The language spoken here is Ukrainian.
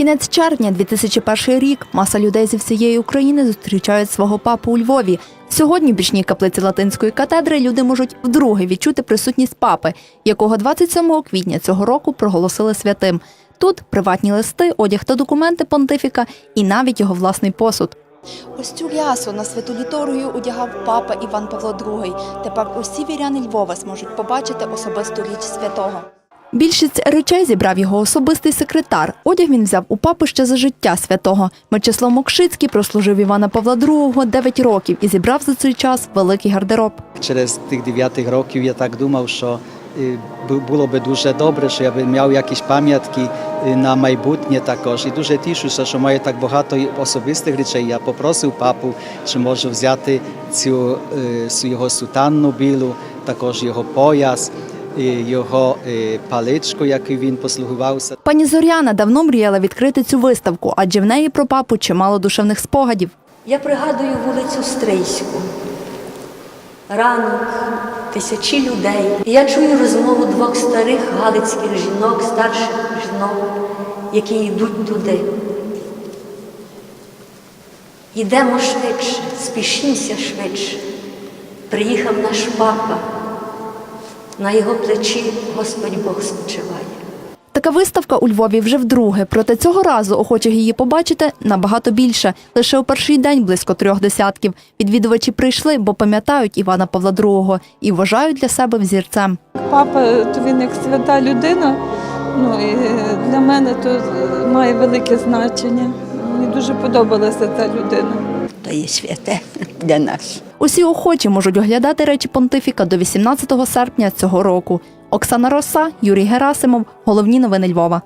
Кінець червня 2001 рік. Маса людей зі всієї України зустрічають свого папу у Львові. Сьогодні в бічній каплиці латинської катедри люди можуть вдруге відчути присутність папи, якого 27 квітня цього року проголосили святим. Тут приватні листи, одяг та документи понтифіка і навіть його власний посуд. Ось цю рясу на святу літургію одягав папа Іван Павло II. Тепер усі віряни Львова зможуть побачити особисту річ святого. Більшість речей зібрав його особистий секретар. Одяг він взяв у папи ще за життя святого. Мечислав Мокшицький прослужив Івана Павла II 9 років і зібрав за цей час великий гардероб. Через тих 9 років я так думав, що е, було би дуже добре, що я би мав якісь пам'ятки е, на майбутнє також. І дуже тішуся, що маю так багато особистих речей. Я попросив папу, чи можу взяти цю е, його сутанну білу, також його пояс, його е, паличку, якою він послугувався. Пані Зоряна давно мріяла відкрити цю виставку, адже в неї про папу чимало душевних спогадів. Я пригадую вулицю Стрийську. Ранок, тисячі людей. І я чую розмову двох старих галицьких жінок, старших жінок, які йдуть туди. Йдемо швидше, спішімося швидше. Приїхав наш папа. На його плечі Господь Бог спочиває. Така виставка у Львові вже вдруге, проте цього разу охочих її побачити набагато більше. Лише у перший день близько трьох десятків. Відвідувачі прийшли, бо пам'ятають Івана Павла II і вважають для себе взірцем. Папа то він як свята людина. Ну і для мене то має велике значення. Мені дуже подобалася ця людина. то є святе для нас. Усі охочі можуть оглядати речі понтифіка до 18 серпня цього року. Оксана Роса, Юрій Герасимов. Головні новини Львова.